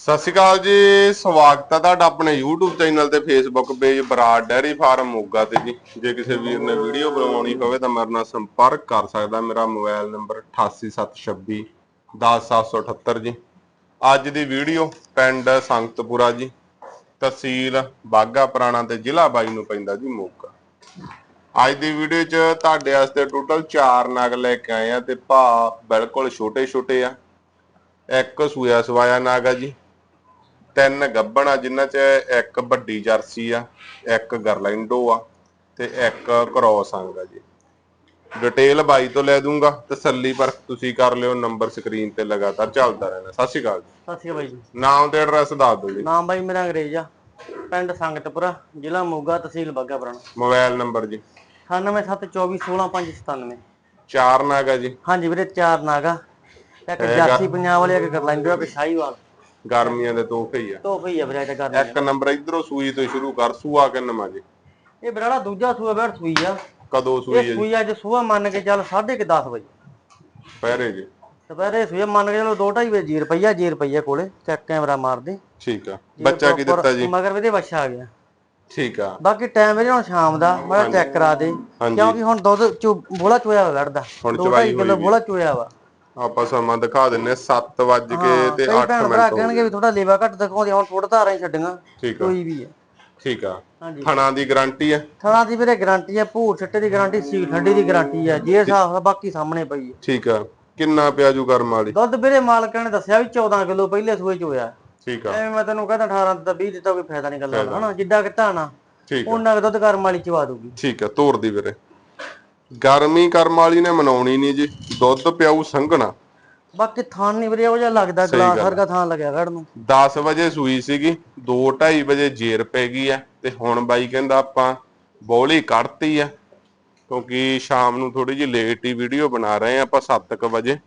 ਸਤਿ ਸ਼੍ਰੀ ਅਕਾਲ ਜੀ, ਸਵਾਗਤ ਹੈ ਤੁਹਾਡਾ ਆਪਣੇ YouTube ਚੈਨਲ ਤੇ Facebook page Brar dairy farm Moga ਤੇ ਜੀ। ਜੇ ਕਿਸੇ ਵੀਰ ਨੇ ਵੀਡੀਓ ਬਣਾਉਣੀ ਹੋਵੇ ਤਾਂ ਮੇਰੇ ਨਾਲ ਸੰਪਰਕ ਕਰ ਸਕਦਾ, ਮੇਰਾ ਮੋਬਾਈਲ ਨੰਬਰ 88726 10778 ਜੀ। ਅੱਜ ਦੀ ਵੀਡੀਓ ਪਿੰਡ ਸੰਗਤਪੁਰਾ ਜੀ, ਤਹਿਸੀਲ ਬਾਗਾ ਪੁਰਾਣਾ ਤੇ ਜ਼ਿਲ੍ਹਾ ਬਾਈ ਨੂੰ ਪੈਂਦਾ ਜੀ ਮੋਗਾ। ਅੱਜ ਦੀ ਵੀਡੀਓ 'ਚ ਤੁਹਾਡੇ ਵਾਸਤੇ ਟੋਟਲ 4 ਨਗ ਲੈ ਕੇ ਆਏ ਆ ਤੇ ਭਾ ਬਿਲਕੁਲ ਛੋਟੇ ਛੋਟੇ ਆ। ਇੱਕ ਸੂਇਆ ਸਵਾਇਆ ਨਾਗ ਆ ਜੀ ਤਿੰਨ ਗੱਬਣ ਆ ਜਿਨ੍ਹਾਂ 'ਚ ਇੱਕ ਵੱਡੀ ਜਰਸੀ ਆ ਇੱਕ ਗਰਲੈਂਡੋ ਆ ਤੇ ਇੱਕ ਕ੍ਰੋਸ ਅੰਗ ਆ ਜੀ। ਡਿਟੇਲ ਬਾਈ ਤੋਂ ਲੈ ਦੂੰਗਾ ਤਸੱਲੀ ਪਰ ਤੁਸੀਂ ਕਰ ਲਿਓ ਨੰਬਰ ਸਕਰੀਨ ਤੇ ਲਗਾਤਾਰ ਚੱਲਦਾ ਰਹਿਣਾ। ਸਤਿ ਸ਼੍ਰੀ ਅਕਾਲ ਜੀ। ਸਤਿ ਸ਼੍ਰੀ ਅਕਾਲ ਬਾਈ ਜੀ। ਨਾਮ ਤੇ ਐਡਰੈਸ ਦੱਸ ਦਿਓ ਜੀ। ਨਾਮ ਬਾਈ ਮੇਰਾ ਅੰਗਰੇਜ਼ ਆ ਪਿੰਡ ਸੰਗਤਪੁਰਾ ਜ਼ਿਲ੍ਹਾ ਮੋਗਾ ਤਹਿਸੀਲ ਬਾਗਾ ਪੁਰਾਣਾ। ਮੋਬਾਈਲ ਨੰਬਰ ਜੀ। 9772416597 ਚਾਰ ਨਾਗ ਜੀ। ਹਾਂਜੀ ਵੀਰੇ ਚਾਰ ਨਾਗਾ ਇੱਕ ਜਾਸੀ ਪੰਜਾਬ ਵਾਲੇ ਇੱਕ ਕਰਲਾਂਡੋ ਇੱਕ ਸ਼ਾਹੀਵਾਲ। ਗਰਮੀਆਂ ਦੇ ਤੋਹਫੇ ਹੀ ਆ। ਤੋਹਫੇ ਹੀ ਆ ਵੀਰੇ ਇਹ ਕਰਨੀ ਇੱਕ ਨੰਬਰ ਇਧਰੋਂ ਸੂਈ ਤੋਂ ਸ਼ੁਰੂ ਕਰ ਸੂਆ ਕਿੰਨਾ ਜੀ? ਇਹ ਬਰਾੜਾ ਦੂਜਾ ਸੂਆ ਬੈਠ ਸੂਈ ਆ। ਕਦੋਂ ਸੂਈ ਹੈ ਇਹ ਜੀ? ਸੂਈ ਅੱਜ ਸੂਆ ਮੰਨ ਕੇ ਚੱਲ 10:30 ਵਜੇ। ਪਹਿਰੇ ਜੀ। ਦੁਪਹਿਰੇ ਸੂਆ ਮੰਨ ਕੇ ਚਲੋ 2:30 ਵਜੇ ਜੀ ਰੁਪਈਆ ਜੀ ਰੁਪਈਆ ਕੋਲੇ ਚੈੱਕ ਕੈਮਰਾ ਮਾਰਦੇ। ਠੀਕ ਆ। ਬੱਚਾ ਕੀ ਦਿੱਤਾ ਜੀ? ਮਗਰ ਵੀਰੇ ਬੱਚਾ ਆ ਗਿਆ। ਠੀਕ ਆ। ਬਾਕੀ ਟਾਈਮ ਵੀਰੇ ਹੁਣ ਸ਼ਾਮ ਦਾ ਮੈਂ ਚੈੱਕ ਕਰਾ ਦੇ। ਹਾਂਜੀ। ਕਿਉਂਕਿ ਹੁਣ ਦੁੱਧ ਚੋ ਬੋਲਾ ਚੋਇਆ ਵਾ ਵੜਦਾ ਹੁਣ 2.5 ਚਵਾਈ ਕਿਲੋ ਬੋਲਾ ਚੋਇਆ ਵਾ। ਆਪਾਂ ਸਮਾਂ ਦਿਖਾ ਦਿੰਨੇ 7 ਵੱਜ ਕੇ ਤੇ ਕਈ 8 ਭੈਣ ਭਰਾ ਮਿੰਟ ਹੋ ਕਹਿਣਗੇ ਵੀ ਥੋੜਾ ਲੇਵਾ ਘੱਟ ਦਿਖਾਉਂਦੇ ਹੁਣ ਥੋੜਾ ਧਾਰਾਂ ਹੀ ਛੱਡੀਆਂ ਠੀਕ ਆ। ਕੋਈ ਵੀ ਹੈ ਠੀਕ ਆ। ਹਾਂਜੀ। ਥਣਾ ਦੀ ਗਾਰੰਟੀ ਆ। ਥਣਾ ਦੀ ਵੀਰੇ ਗਾਰੰਟੀ ਹੈ ਭੂਰ ਛੱਟੇ ਦੀ ਗਾਰੰਟੀ ਸੀ ਠੰਡੀ ਦੀ ਗਾਰੰਟੀ ਹੈ ਜੇ ਨਾਲ ਬਾਕੀ ਸਾਹਮਣੇ ਪਈ ਹੈ ਠੀਕ ਆ। ਕਿੰਨਾ ਪਿਆਜੂ ਕਰਮ ਵਾਲੀ? ਦੁੱਧ ਵੀਰੇ ਮਾਲਕਾਂ ਨੇ ਦੱਸਿਆ ਵੀ 14 ਕਿਲੋ ਪਹਿਲੇ ਸੂਏ ਚ ਹੋਇਆ। ਠੀਕ ਆ। ਐਵੇਂ ਮੈਂ ਤੈਨੂੰ ਕਹਿੰਦਾ 18 ਤਾਂ 20 ਦਿੱਤਾ ਕੋਈ ਫਾਇਦਾ ਨਹੀਂ ਗੱਲਾਂ ਦਾ ਹਨਾ? ਜਿੱਡਾ ਕਿ ਧਾਣਾ ਠੀਕ ਆ। ਉਹਨਾਂ ਕੁ ਦੁੱਧ ਕਰਮ ਵਾਲੀ ਚਵਾ ਦੂਗੀ ਠੀਕ ਆ ਤੋਰ ਦੀ ਵੀਰੇ। ਗਰਮੀ ਕਰਮ ਵਾਲੀ ਨੇ ਮਨਾਉਣੀ ਨਹੀਂ ਜੀ ਦੁੱਧ ਪਿਆਊ ਸੰਘਣਾ। ਬਾਕੀ ਥਾਨ ਨਹੀਂ ਵੀਰੇ ਉਹ ਜਿਹਾ ਲੱਗਦਾ ਗਲਾਸ ਵਰਗਾ ਥਾਂ ਲੱਗਿਆ ਘੜ ਨੂੰ। 10 ਵਜੇ ਸੂਈ ਸੀਗੀ 2:30 ਵਜੇ ਜੇਰ ਪੈ ਗਈ ਆ ਤੇ ਹੁਣ ਬਾਈ ਕਹਿੰਦਾ ਆਪਾਂ ਬੋਲੀ ਕੱਢਤੀ ਆ ਕਿਉਂਕਿ ਸ਼ਾਮ ਨੂੰ ਥੋੜੀ ਜਿਹੀ ਲੇਟ ਹੀ ਵੀਡੀਓ ਬਣਾ ਰਹੇ ਆ ਆਪਾਂ 7:00 ਵਜੇ।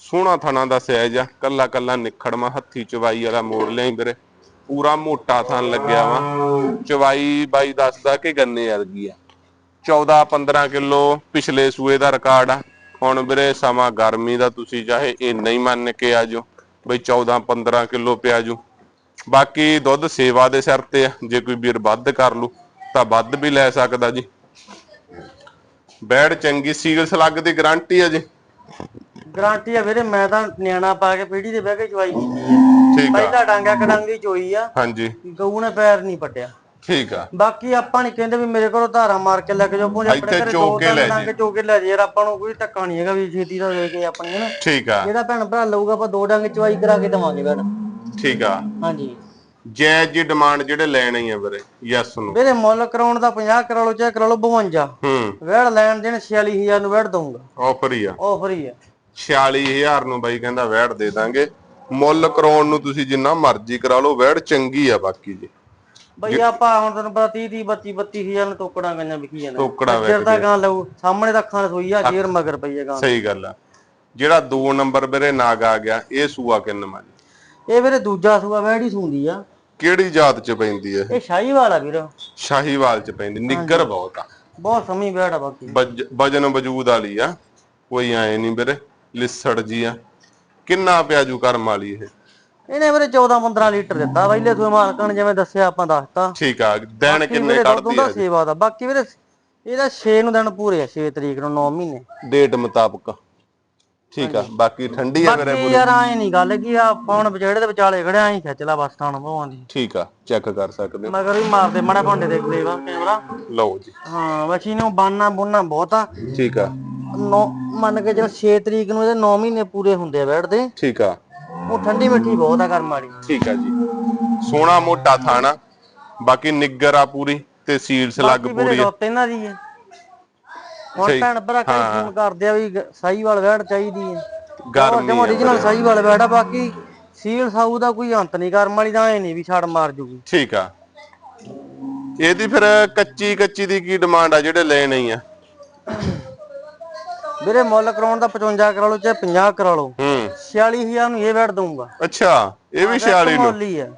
ਸੋਹਣਾ ਥਣਾ ਦਾ ਸਾਈਜ਼ ਆ ਕੱਲਾ ਕੱਲਾ ਨਿਖੜਮਾ ਹੱਥੀ ਚਵਾਈ ਵਾਲਾ ਮੋੜ ਲਿਆਈ ਵੀਰੇ। ਪੂਰਾ ਮੋਟਾ ਥਣ ਲੱਗਿਆ ਵਾ। ਚਵਾਈ ਬਾਈ ਦੱਸਦਾ ਕਿ ਗੰਨੇ ਵਰਗੀ ਆ। 14 15 ਕਿਲੋ ਪਿਛਲੇ ਸੂਏ ਦਾ ਰਿਕਾਰਡ ਆ। ਹੁਣ ਵੀਰੇ ਸਮਾਂ ਗਰਮੀ ਦਾ ਤੁਸੀਂ ਚਾਹੇ ਇੰਨਾ ਹੀ ਮੰਨ ਕੇ ਆਜੋ ਬਈ 14 15 ਕਿਲੋ ਪਿਆਜੂ। ਬਾਕੀ ਦੁੱਧ ਸੇਵਾ ਦੇ ਸਿਰ ਤੇ ਆ। ਜੇ ਕੋਈ ਵੀਰ ਵੱਧ ਕਰ ਲੂ ਤਾਂ ਵੱਧ ਵੀ ਲੈ ਸਕਦਾ ਜੀ। ਬੈੜ ਚੰਗੀ ਸੀਲ ਸਲੱਗ ਦੀ ਗਾਰੰਟੀ ਆ ਜੀ। ਗਾਰੰਟੀ ਆ ਵੀਰੇ ਮੈਂ ਤਾਂ ਨਿਆਣਾ ਪਾ ਕੇ ਪੀੜੀ ਦੇ ਬਹਿ ਕੇ ਚਵਾਈ। ਕੀਤੀ ਹੈ ਠੀਕ ਆ। ਪਹਿਲਾ ਡਾਂਗਾ ਕਡਾਂਗੀ ਚੋਈ ਆ। ਹਾਂਜੀ। ਗਊ ਨੇ ਪੈਰ ਨਹੀਂ ਪੱਟਿਆ। ਠੀਕ ਆ। ਬਾਕੀ ਆਪਾਂ ਨਹੀਂ ਕਹਿੰਦੇ ਵੀ ਮੇਰੇ ਕੋਲੋਂ ਧਾਰਾ ਮਾਰ ਕੇ ਲੈ ਕੇ ਜਾਓ ਪੁੰਜ ਆਪਣੇ ਘਰੇ ਦੋ ਕੇ ਤਿੰਨ ਲੈ ਡੰਗ ਚੋ ਕੇ ਲੈ ਜੇ ਯਾਰ ਆਪਾਂ ਨੂੰ ਕੋਈ ਧੱਕਾ ਨਹੀਂ ਹੈਗਾ ਵੀ ਛੇਤੀ ਦਾ ਲੈ ਕੇ ਆਪਣੀ ਨਾ ਠੀਕ ਆ। ਜਿਹੜਾ ਭੈਣ ਭਰਾ ਲਊਗਾ ਆਪਾਂ ਦੋ ਡੰਗ ਚਵਾਈ ਕਰਾ ਕੇ ਦਵਾਂਗੇ ਭੈਣ। ਠੀਕ ਆ। ਹਾਂਜੀ। ਜੈ ਜੀ ਡਿਮਾਂਡ ਜਿਹੜੇ ਲੈਣੇ ਹੀ ਆ ਵੀਰੇ ਯੈਸ ਨੂੰ। ਵੀਰੇ ਮੁੱਲ ਕਰਾਉਣ ਦਾ 50 ਕਰਾ ਲਓ ਚਾਹੇ ਕਰਾ ਲਓ 52 ਹੂੰ। ਵੇੜ ਲੈਣ ਦੇਣ 46000 ਨੂੰ ਵੇੜ ਦਊਂਗਾ। ਆਫਰ ਹੀ ਆ। ਆਫਰ ਹੀ ਆ। 46000 ਨੂੰ ਬਾਈ ਕਹਿੰਦਾ ਵੈੜ ਦੇ ਦਾਂਗੇ। ਮੁੱਲ ਕਰਾਉਣ ਨੂੰ ਤੁਸੀਂ ਜਿੰਨਾ ਮਰਜ਼ੀ ਕਰਾ ਲਓ ਵੈੜ ਚੰਗੀ ਆ ਬਾਕੀ ਜੀ। ਬਈ ਆਪਾਂ ਹੁਣ ਤੁਹਾਨੂੰ ਪਤਾ 30 30 32 32000 ਨੂੰ ਟੋਕੜਾਂ ਗਈਆਂ ਵਿਕੀ ਜਾਂਦੇ ਟੋਕੜਾ ਫਿਰ ਤਾਂ ਗਾਂ ਲਊ ਸਾਹਮਣੇ ਤਾਂ ਅੱਖਾਂ ਰਸੋਈ ਆ ਜੇਰ ਮਗਰ ਪਈ ਆ ਗਾਂ। ਸਹੀ ਗੱਲ ਆ। ਜਿਹੜਾ 2 ਨੰਬਰ ਵੀਰੇ ਨਾਗ ਆ ਗਿਆ ਇਹ ਸੂਆ ਕਿੰਨਵਾਂ ਜੀ ਇਹ ਵੀਰੇ ਦੂਜਾ ਸੂਆ ਵੈੜੀ ਸੂੰਦੀ ਆ। ਕਿਹੜੀ ਜਾਤ ਚ ਪੈਂਦੀ ਹੈ ਇਹ? ਸ਼ਾਹੀ ਵਾਲਾ ਵੀਰ। ਸ਼ਾਹੀਵਾਲ ਚ ਪੈਂਦੀ ਨਿੱਗਰ ਬਹੁਤ ਆ। ਬਹੁਤ ਸਮੀ ਆ ਬਾਕੀ। ਵਜ- ਵਜਨ ਵਜੂਦ ਵਾਲੀ ਆ। ਕੋਈ ਐ ਨਹੀਂ ਵੀਰੇ ਲਿਸੜ ਜੀ ਆ। ਕਿੰਨਾ ਪਿਆਜੂ ਕਰਮ ਵਾਲੀ ਇਹ? ਇਹਨੇ ਵੀਰੇ 14 15 ਲੀਟਰ ਦਿੱਤਾ ਪਹਿਲੇ ਸੂਏ ਮਾਲਕਾਂ ਨੇ ਜਿਵੇਂ ਦੱਸਿਆ ਆਪਾਂ ਦੱਸਤਾ। ਠੀਕ ਆ ਦਿਨ ਕਿੰਨੇ ਕੱਢਦੀ ਆ ਸੇਵਾ ਦਾ ਬਾਕੀ ਵੀਰੇ ਇਹਦਾ 6 ਨੂੰ ਦਿਨ ਪੂਰੇ ਆ 6 ਤਰੀਕ ਨੂੰ 9 ਮਹੀਨੇ। ਡੇਟ ਮੁਤਾਬਕ। ਠੀਕ ਆ ਬਾਕੀ ਠੰਡੀ ਆ ਵੀਰੇ ਬਾਕੀ ਯਾਰ ਐ ਨਹੀਂ ਗੱਲ ਕਿ ਆਪਾਂ ਹੁਣ ਵਿਚੜੇ ਦੇ ਵਿਚਾਲੇ ਖੜਿਆ ਐਂ ਖਿੱਚ ਲਾ ਬਸ ਥਾਣ ਭਵਾਂ ਦੀ। ਠੀਕ ਆ ਚੈੱਕ ਕਰ ਸਕਦੇ ਹੋ। ਮਗਰ ਵੀ ਮਾਰਦੇ ਮੜਾ ਭਾਂਡੇ ਦੇਖ ਲੇਗਾ ਕੈਮਰਾ। ਲਓ ਜੀ। ਹਾਂ ਵਛੀ ਨੂੰ ਬਾਨਾ ਬੁੰਨਾ ਬਹੁਤ ਆ। ਠੀਕ ਆ। ਨੌ ਮੰਨ ਕੇ ਜਦੋਂ 6 ਤਰੀਕ ਨੂੰ ਇਹਦੇ 9 ਮਹੀਨੇ ਪੂਰੇ ਹੁੰਦੇ ਆ ਬੈਠਦੇ। ਠੀਕ ਆ। ਉਹ ਠੰਡੀ ਮਿੱਠੀ ਬਹੁਤ ਆ ਕਰਮ ਵਾਲੀ ਠੀਕ ਆ ਜੀ। ਸੋਹਣਾ ਮੋਟਾ ਥਾਣਾ ਬਾਕੀ ਨਿੱਗਰ ਆ ਪੂਰੀ ਤੇ ਸੀਲਸ ਲੱਗ ਬਾਕੀ ਵੀਰੇ ਪੂਰੀ ਆ। ਦੁੱਤ ਇਹਨਾਂ ਦੀ ਹੈ ਹੁਣ ਸਹੀ। ਭੈਣ ਭਰਾ ਕਈ ਫੋਨ ਕਰਦੇ ਆ ਵੀ ਗ- ਸਾਹੀਵਾਲ ਵੈੜ ਚਾਹੀਦੀ ਹੈ ਗਰਮੀ ਜਮ origignal ਸਾਹੀਵਾਲ ਵੈੜ ਆ ਬਾਕੀ ਸੀਲ ਸਾਊ ਦਾ ਕੋਈ ਅੰਤ ਨਹੀਂ ਕਰਮ ਵਾਲੀ ਦਾ ਐ ਨਹੀਂ ਵੀ ਛੜ ਮਾਰ ਜੂਗੀ। ਠੀਕ ਆ। ਇਹਦੀ ਫਿਰ ਕੱਚੀ ਕੱਚੀ ਦੀ ਕੀ ਡਿਮਾਂਡ ਆ ਜਿਹੜੇ ਲੈਣੇ ਹੀ ਆ? ਵੀਰੇ ਮੁੱਲ ਕਰਾਉਣ ਦਾ 55 ਕਰਾ ਲਓ ਚਾਹੇ 50 ਕਰਾ ਲਓ। ਹੂੰ। 46000 ਨੂੰ ਇਹ ਵੈੜ ਦਊਂਗਾ। ਅੱਛਾ ਇਹ ਵੀ 46 ਨੂੰ। ਮੁੱਲ ਹੀ ਹੈ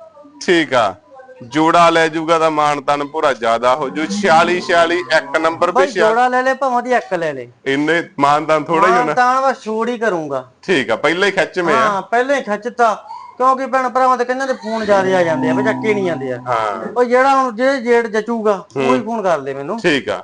ਠੀਕ ਆ। ਜੋੜਾ ਲੈ ਜੂਗਾ ਤਾਂ ਮਾਨ ਤਨ ਪੂਰਾ ਜ਼ਿਆਦਾ ਹੋ ਜੂ। 46 46 ਇੱਕ ਨੰਬਰ ਬਈ ਪਿਛੇ ਜੋੜਾ ਲੈ ਲੈ ਭਾਵੇਂ ਦੀ ਇੱਕ ਲੈ ਲੈ। ਇੰਨੇ ਮਾਨ ਤਨ ਥੋੜਾ ਹੀ ਹੋਣਾ। ਤਾਂ ਬਸ ਛੋੜ ਹੀ ਕਰੂੰਗਾ। ਠੀਕ ਆ ਪਹਿਲਾਂ ਹੀ ਖਿੱਚ ਮੇ ਆ। ਹਾਂ ਪਹਿਲੇ ਖਿੱਚਤਾ। ਕਿਉਂਕਿ ਭੈਣ ਭਰਾਵਾਂ ਦੇ ਕਹਿੰਦੇ ਫੋਨ ਜ਼ਿਆਦਾ ਆ ਜਾਂਦੇ ਆ ਵੀ ਚੱਕੇ ਨਹੀਂ ਜਾਂਦੇ ਆ। ਹਾਂ। ਉਹ ਜਿਹੜਾ ਹੁਣ ਜਿਹੜੇ ਜੇੜ ਜਚੂਗਾ ਉਹੀ ਫੋਨ ਕਰ ਲੈ ਮੈਨੂੰ। ਠੀਕ ਆ।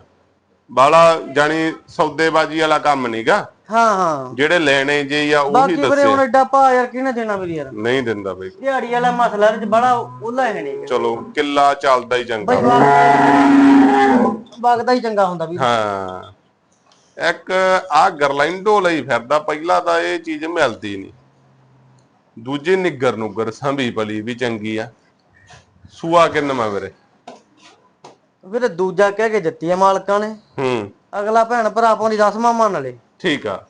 ਬਾਲਾ ਜਾਨੀ ਸੌਦੇਬਾਜੀ ਵਾਲਾ ਕੰਮ ਨਹੀਂਗਾ ਹਾਂ ਹਾਂ। ਜਿਹੜੇ ਲੈਣੇ ਜੇ ਆ ਉਹੀ ਬਾਕੀ ਵੀਰੇ ਦੱਸੇ। ਹੁਣ ਐਡਾ ਭਾ ਯਾਰ ਕਿਹਨੇ ਦੇਣਾ ਵੀਰੇ ਯਾਰ? ਨਹੀਂ ਦਿੰਦਾ ਬਈ। ਦਿਹਾੜੀ ਵਾਲਾ ਮਸਲਾ ਇਹ ਚ ਬੜਾ ਉਹਲਾ ਹੈ ਨਹੀਂ। ਚਲੋ ਕਿੱਲਾ ਚੱਲਦਾ ਹੀ ਚੰਗਾ। ਬਈ ਵਗਦਾ ਹੀ ਚੰਗਾ ਹੁੰਦਾ ਵੀ ਹਾਂ। ਇੱਕ ਆ ਗਰਲੈਂਡੋ ਲਈ ਫਿਰਦਾ ਪਹਿਲਾਂ ਤਾਂ ਇਹ ਚੀਜ਼ ਮਿਲਦੀ ਨਹੀਂ। ਦੂਜੇ ਨਿੱਗਰ ਨੁੱਗਰ ਸੰਭੀ ਪਲੀ ਵੀ ਚੰਗੀ ਆ। ਸੂਆ ਕਿੰਨਾ ਵੀਰੇ? ਵੀਰੇ ਦੂਜਾ ਕਹਿ ਕੇ ਦਿੱਤੀ ਆ ਮਾਲਕਾਂ ਨੇ। ਹੂੰ। ਅਗਲਾ ਭੈਣ ਭਰਾ ਪਾਉਂਦੀ ਦਸਵਾਂ ਮੰਨ ਲੇ। ਠੀਕ ਆ।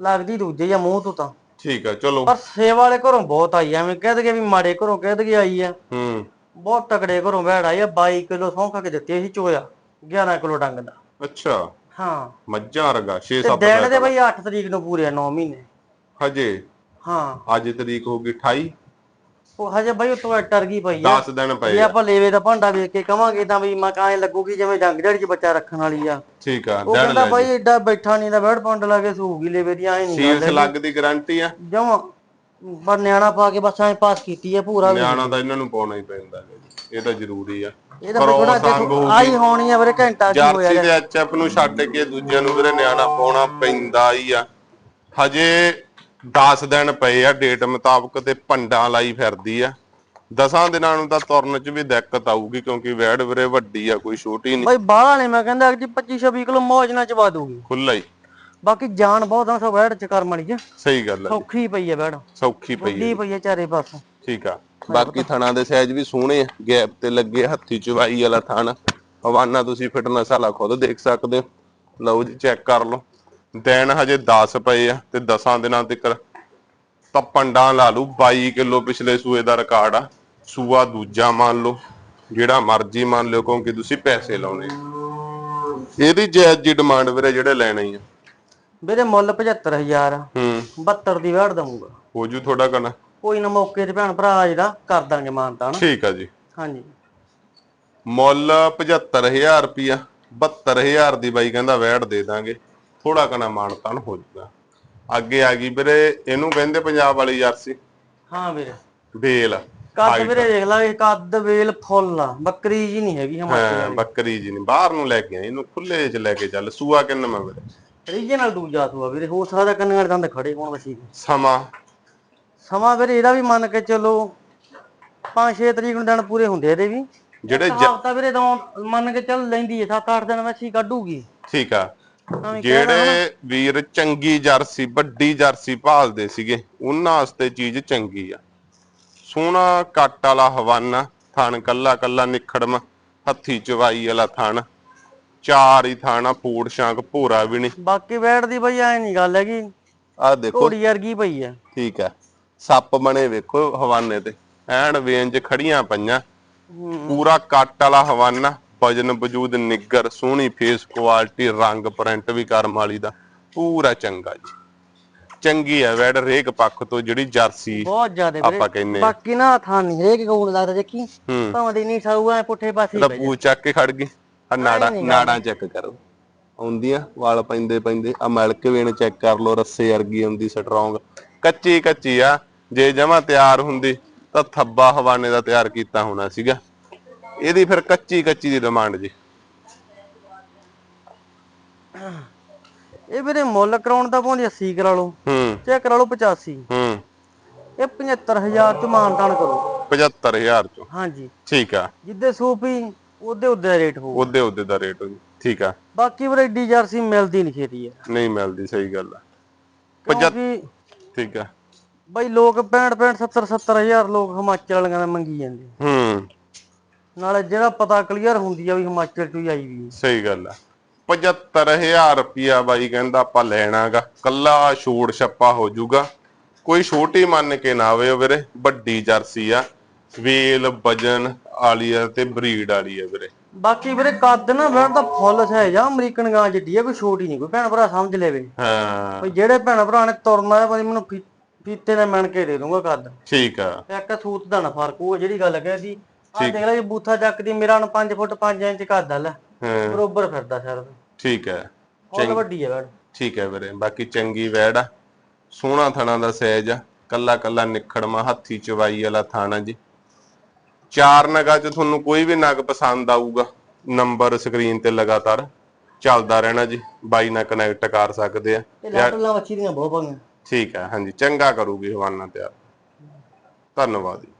ਲੱਗਦੀ ਦੂਜੇ ਜਾਂ ਮੂੰਹ ਤੋਂ ਤਾਂ। ਠੀਕ ਆ ਚਲੋ। ਪਰ ਸੇਵਾ ਵਾਲੇ ਘਰੋਂ ਬਹੁਤ ਆਈ ਐ ਐਵੇਂ ਕਹਿ ਦਗੇ ਵੀ ਮਾੜੇ ਘਰੋਂ ਕਹਿ ਦਗੇ ਆਈ ਆ। ਹੂੰ। ਬਹੁਤ ਤਕੜੇ ਘਰੋਂ ਭੈੜ ਆਈ ਆ 22 ਕਿਲੋ ਸੌਂ ਖਾ ਕੇ ਦਿੱਤੀ ਸੀ ਚੋਇਆ 11 ਕਿਲੋ ਡੰਗ ਦਾ। ਅੱਛਾ। ਹਾਂ। ਮੱਝਾਂ ਰਗਾ 6 ਤੇ 7 ਦਿਨ ਦੇ ਬਈ 8 ਤਰੀਕ ਨੂੰ ਪੂਰੇ 9 ਮਹੀਨੇ। ਹਜੇ? ਹਾਂ। ਅੱਜ ਤਰੀਕ ਹੋ ਗਈ 28 ਉਹ ਹਜੇ ਬਈ ਉਤੋਂ ਟਰ ਗਈ ਪਈ ਆ। 10 ਦਿਨ ਪਏ ਜੇ ਆ। ਆਪਾਂ ਲੇਵੇ ਦਾ ਭਾਂਡਾ ਵੇਖ ਕੇ ਕਵਾਂਗੇ ਤਾਂ ਵੀ ਮਕਾਨ ਲੱਗੂਗੀ ਜਿਵੇਂ ਜੰਗ ਜੜ ਚ ਬੱਚਾ ਰੱਖਣ ਵਾਲੀ ਆ। ਠੀਕ ਆ ਉਹ ਦਿਨ ਕਹਿੰਦਾ ਬਈ ਏਡਾ ਬੈਠਾ ਨਹੀਂ ਦਾ ਬੈੜ ਪੰਡ ਲਾ ਕੇ ਸੂਗੀ ਲੇਵੇ ਦੀ ਐ ਨਹੀਂ ਸੀਲਸ ਲੱਗ ਦੀ ਗਾਰੰਟੀ ਆ। ਜਮਾ ਪਰ ਨਿਆਣਾ ਪਾ ਕੇ ਬਸ ਐ ਪਾਸ ਕੀਤੀ ਹੈ ਪੂਰਾ ਵੀ। ਨਿਆਣਾ ਤਾਂ ਇਹਨਾਂ ਨੂੰ ਪਾਉਣਾ ਹੀ ਪੈਂਦਾ ਹੈ ਜੀ। ਇਹ ਤਾਂ ਜ਼ਰੂਰੀ ਆ। ਇਹ ਤਾਂ ਥੋੜਾ ਆਈ ਹੋਣੀ ਆ ਵੀਰੇ ਘੰਟਾ ਕੀ ਹੋਇਆ ਜਰਸੀ ਦੇ ਐਚਐਫ ਨੂੰ ਛੱਡ ਕੇ ਦੂਜਿਆਂ ਨੂੰ ਵੀਰੇ ਨਿਆਣਾ ਪਾਉਣਾ ਪੈਂਦਾ ਹੀ ਆ। ਹਜੇ 10 ਦਿਨ ਪਏ ਆ ਡੇਟ ਮੁਤਾਬਕ ਤੇ ਪੰਡਾਂ ਲਾਈ ਫਿਰਦੀ ਆ। ਦਸਾਂ ਦਿਨਾਂ ਨੂੰ ਤਾਂ ਤੁਰਨ 'ਚ ਵੀ ਦਿੱਕਤ ਆਊਗੀ ਕਿਉਂਕਿ ਵੈੜ ਵੀਰੇ ਵੱਡੀ ਆ ਕੋਈ ਛੋਟੀ ਨਹੀਂ। ਬਈ ਬਾਹਲਾ ਨਹੀਂ ਮੈਂ ਕਹਿੰਦਾ ਕਿ 25 26 ਕਿਲੋ ਮੌਜ ਨਾਲ ਚਵਾ ਦੂਗੀ ਖੁੱਲਾ ਹੀ। ਬਾਕੀ ਜਾਨ ਬਹੁਤ ਆ ਸੋ ਬੈੜ ਚ ਕਰਮ ਵਾਲੀ ਚ। ਸਹੀ ਗੱਲ ਆ ਸੌਖੀ ਪਈ ਹੈ ਬੈੜ ਸੌਖੀ ਪਈ ਆ ਵੱਡੀ ਪਈ ਹੈ ਚਾਰੇ ਪਾਸੋਂ। ਠੀਕ ਆ। ਬਾਕੀ ਥਣਾ ਦੇ ਸਾਈਜ਼ ਵੀ ਸੋਹਣੇ ਆ ਗੈਪ ਤੇ ਲੱਗੇ ਹੱਥੀ ਚਵਾਈ ਵਾਲਾ ਥਣ। ਹਵਾਨਾ ਤੁਸੀਂ ਫਿਟਨੈਸ ਵਾਲਾ ਖੁਦ ਦੇਖ ਸਕਦੇ ਹੋ। ਲਓ ਜੀ ਚੈੱਕ ਕਰ ਲਓ। ਦਿਨ ਹਜੇ 10 ਪਏ ਆ ਤੇ 10 ਦਿਨਾਂ ਤੱਕ ਤਾਂ ਪੰਡਾਂ ਲਾ ਲੂ 22 ਕਿਲੋ ਪਿਛਲੇ ਸੂਏ ਦਾ ਰਿਕਾਰਡ ਆ। ਸੂਆ ਦੂਜਾ ਮੰਨ ਲਓ ਜਿਹੜਾ ਮਰਜ਼ੀ ਮੰਨ ਲਿਓ ਕਿਉਂਕਿ ਤੁਸੀਂ ਪੈਸੇ ਲਾਉਣੇ। ਇਹਦੀ ਜਾਇਜ਼ ਜੀ ਡਿਮਾਂਡ ਵੀਰੇ ਜਿਹੜੇ ਲੈਣੇ ਆ। ਵੀਰੇ ਮੁੱਲ 75000 ਹੂੰ। 72 ਦੀ ਵੈੜ ਦਊਗਾ। ਹੋ ਜੂ ਥੋੜਾ ਕਨਾ ਕੋਈ ਨਾ ਮੌਕੇ ਤੇ ਭੈਣ ਭਰਾ ਜਿਹੜਾ ਕਰ ਦਾਂਗੇ ਮਾਨਤਾ ਨਾ ਠੀਕ ਆ ਜੀ। ਹਾਂਜੀ। ਮੁੱਲ 75000 ਰੁਪਿਆ 72000 ਦੀ ਬਾਈ ਕਹਿੰਦਾ ਵੈਟ ਦੇ ਦਾਂਗੇ। ਥੋੜਾ ਕਣਾ ਮਾਨਤਾਨ ਹੋ ਜੂਗਾ। ਅੱਗੇ ਆ ਗਈ ਵੀਰੇ ਇਹਨੂੰ ਕਹਿੰਦੇ ਪੰਜਾਬ ਵਾਲੀ ਜਰਸੀ। ਹਾਂ ਵੀਰੇ। ਬੇਲ ਕੱਦ ਵੀਰੇ ਦੇਖ ਲਾ ਇਹ ਕੱਦ ਵੇਲ ਫੁੱਲ ਆ। ਬੱਕਰੀ ਜੀ ਨਹੀਂ ਹੈਗੀ ਹਿਮਾਚਲ ਹਾਂ, ਬੱਕਰੀ ਜੀ ਨਹੀਂ। ਬਾਹਰ ਨੂੰ ਲੈ ਕੇ ਆਈ ਇਹਨੂੰ ਖੁੱਲੇ ਚ ਲੈ ਕੇ ਚੱਲ। ਸੂਆ ਕਿੰਨਾ ਮੈਂ ਵੀਰੇ? ਰੀਜਨਲ ਦੂਜਾ ਸੂਆ ਵੀਰੇ ਹੋ ਸਕਦਾ ਕੰਨਾਂ ਵਾਲੇ ਦੰਦ ਖੜੇ ਹੋਣ ਵਸੀ। ਸਮਾਂ? ਸਮਾਂ ਵੀਰੇ ਇਹਦਾ ਵੀ ਮੰਨ ਕੇ ਚੱਲੋ 5-6 ਤਰੀਕ ਨੂੰ ਦਿਨ ਪੂਰੇ ਹੁੰਦੇ ਇਹਦੇ ਵੀ। ਜਿਹੜੇ ਜ- ਹਫਤਾ ਵੀਰੇ ਤਾਂ ਮੰਨ ਕੇ ਚੱਲ ਲੈਂਦੀ ਹੈ 7-8 ਦਿਨ ਵੈਸੀ ਕੱਢੂਗੀ। ਠੀਕ ਆ। ਜਿਹੜੇ ਵੀਰ ਚੰਗੀ ਜਰਸੀ ਵੱਡੀ ਜਰਸੀ ਭਾਲਦੇ ਸੀਗੇ ਉਹਨਾਂ ਵਾਸਤੇ ਚੀਜ਼ ਚੰਗੀ ਆ। ਸੋਹਣਾ ਕੱਟ ਵਾਲਾ ਹਵਾਨਾ ਥਣ ਕੱਲਾ ਕੱਲਾ ਨਿਖੜਮ ਹੱਥੀ ਚਵਾਈ ਵਾਲਾ ਥਣ ਚਾਰ ਹੀ ਥਾਣਾ ਫੂੜ ਸ਼ਾਂਕ ਭੋਰਾ ਵੀ ਨਹੀਂ। ਬਾਕੀ ਬੈਠ ਦੀ ਬਈ ਐ ਨਹੀਂ ਗੱਲ ਹੈਗੀ। ਆ ਦੇਖੋ। ਘੋੜੀ ਵਰਗੀ ਪਈ ਹੈ ਠੀਕ ਆ। ਸੱਪ ਬਣੇ ਵੇਖੋ ਹਵਾਨੇ ਤੇ। ਐਨ ਵੇਂਜ ਖੜੀਆਂ ਪਈਆਂ। ਪੂਰਾ ਕੱਟ ਵਾਲਾ ਹਵਾਨਾ ਵਜਨ ਵਜੂਦ ਨਿੱਗਰ ਸੋਹਣੀ ਫੇਸ ਕੁਆਲਿਟੀ ਰੰਗ ਪ੍ਰਿੰਟ ਵੀ ਕਰਮ ਵਾਲੀ ਦਾ। ਪੂਰਾ ਚੰਗਾ ਜੀ। ਚੰਗੀ ਹੈ ਵੈੜ ਰੇਕ ਪੱਖ ਤੋਂ ਜਿਹੜੀ ਜਰਸੀ ਬਹੁਤ ਜ਼ਿਆਦਾ ਆਪਾਂ ਕਹਿੰਨੇ। ਬਾਕੀ ਨਾ ਥਾਂ ਨਹੀਂ ਹਰੇਕ ਨੂੰ ਲੱਗਦਾ ਦੇਖੀ ਭਾਵੇਂ ਦੀ ਨਹੀਂ ਸਾਊ ਐ ਪੁੱਠੇ ਪਾਸੇ ਇਹਦਾ ਪੈ ਚੱਕ ਕੇ ਖੜ ਗਈ। ਆ ਨਾੜਾ ਨਾੜਾਂ ਚੈੱਕ ਕਰੋ। ਆਉਂਦੀਆਂ ਵਾਲ ਪੈਂਦੇ ਪੈਂਦੇ ਆ ਮਿਲਕ ਵੇਣ ਚੈੱਕ ਕਰ ਲੋ ਰੱਸੇ ਵਰਗੀ ਆਉਂਦੀ ਸਟਰੋਂਗ ਕੱਚੀ ਕੱਚੀ ਆ। ਜੇ ਜਮਾ ਤਿਆਰ ਹੁੰਦੀ ਤਾਂ ਥੱਬਾ ਹਵਾਨੇ ਦਾ ਤਿਆਰ ਕੀਤਾ ਹੋਣਾ ਸੀਗਾ। ਇਹਦੀ ਫਿਰ ਕੱਚੀ ਕੱਚੀ ਦੀ ਡਿਮਾਂਡ ਜੀ। ਇਹ ਵੀਰੇ ਮੁੱਲ ਕਰਾਉਣ ਦਾ ਪਾਉਂਦੀ 80 ਕਰਾ ਲਓ। ਹੂੰ। ਚਾਹੇ ਕਰਾ ਲਓ 85 ਹੂੰ। ਇਹ 75000 ਚ ਮਾਨਤਾਨ ਕਰੋ। 75000 ਚੋਂ। ਹਾਂਜੀ। ਠੀਕ ਆ। ਜਿੱਦੇ ਸੂਪੀ ਉਹਦੇ ਉਹਦੇ ਰੇਟ ਹੋਊ ਉਹਦੇ ਉਹਦੇ ਦਾ ਰੇਟ ਜੀ ਠੀਕ ਆ। ਬਾਕੀ ਵੀਰੇ ਏਡੀ ਜਰਸੀ ਮਿਲਦੀ ਨਹੀਂ ਛੇਤੀ ਹੈ ਨਹੀਂ ਮਿਲਦੀ ਸਹੀ ਗੱਲ ਆ। ਠੀਕ ਆ। ਬਈ ਲੋਕ 65 65 70 70000 ਲੋਕ ਹਿਮਾਚਲ ਵਾਲਿਆਂ ਦਾ ਮੰਗੀ ਜਾਂਦੇ ਹੂੰ। ਨਾਲੇ ਜਿਹੜਾ ਪਤਾ ਕਲੀਅਰ ਹੁੰਦੀ ਆ ਵੀ ਹਿਮਾਚਲ ਚੋਂ ਹੀ ਆਈ ਵੀ ਸਹੀ ਗੱਲ ਆ। 75000 ਰੁਪਿਆ ਬਾਈ ਕਹਿੰਦਾ ਆਪਾਂ ਲੈਣਾਗਾ। ਕੱਲਾ ਛੋੜ ਛੱਪਾ ਹੋ ਜਾਊਗਾ। ਕੋਈ ਛੋਟੀ ਮੰਨ ਕੇ ਨਾ ਆਵੇ ਵੀਰੇ ਵੱਡੀ ਜਰਸੀ ਆ। ਵੇਲ ਵਜਨ ਵਾਲੀ ਆ ਤੇ ਬਰੀਡ ਵਾਲੀ ਆ ਵੀਰੇ। ਬਾਕੀ ਵੀਰੇ ਕੱਦ ਨਾ ਬੈਣ ਤਾਂ ਫੁੱਲ ਸਾਈਜ਼ ਆ ਅਮਰੀਕਨ ਗਾਂ ਜਿੱਡੀ ਆ ਕੋਈ ਛੋਟੀ ਨਹੀਂ ਕੋਈ ਭੈਣ ਭਰਾ ਸਮਝ ਲੈਵੇ। ਹਾਂ। ਬਈ ਜਿਹੜੇ ਭੈਣ ਭਰਾ ਨੇ ਤੁਰਨਾ ਹੈ ਬਈ ਮੈਨੂੰ ਫੀ- ਫੀਤੇ ਨਾਲ ਮਿਣ ਕੇ ਦੇ ਦੂੰਗਾ ਕੱਦ। ਠੀਕ ਆ। ਇੱਕ ਸੂਤ ਦਾ ਨਾ ਫ਼ਰਕ ਉਹ ਜਿਹੜੀ ਗੱਲ ਕਹਿਦੀ ਆ ਦੇਖ ਲੈ ਜੀ ਬੂਥਾ ਚੱਕਦੀ ਮੇਰਾ ਨੂੰ 5 ਫੁੱਟ 5 ਇੰਚ ਕੱਦ ਆ ਲੈ। ਹਾਂ। ਬਰੋਬਰ ਫਿਰਦਾ ਸਰ ਠੀਕ ਹੈ। ਬਹੁਤ ਵੱਡੀ ਹੈ ਬੈਣ ਠੀਕ ਹੈ ਵੀਰੇ ਬਾਕੀ ਚੰਗੀ ਵੈੜ ਆ। ਸੋਹਣਾ ਥਣਾ ਦਾ ਸਾਈਜ਼ ਆ। ਕੱਲਾ ਕੱਲਾ ਨਿਖੜਮਾ ਹੱਥੀ ਚਵਾਈ ਵਾਲਾ ਥਾਣਾ ਜੀ। ਚਾਰ ਨਗਾਂ 'ਚ ਤੁਹਾਨੂੰ ਕੋਈ ਵੀ ਨਗ ਪਸੰਦ ਆਊਗਾ ਨੰਬਰ ਸਕਰੀਨ ਤੇ ਲਗਾਤਾਰ ਚੱਲਦਾ ਰਹਿਣਾ ਜੀ। ਬਾਈ ਨਾਲ ਕਨੈਕਟ ਕਰ ਸਕਦੇ ਆ। ਇਹ ਲਾਟਲਾਂ ਵੱਛੀ ਦੀਆਂ ਬਹੁਤ ਪਾਈਆਂ ਠੀਕ ਹੈ ਹਾਂਜੀ ਚੰਗਾ ਕਰੂਗੀ ਹਵਾਨਾ ਤਿਆਰ। ਧੰਨਵਾਦ ਜੀ।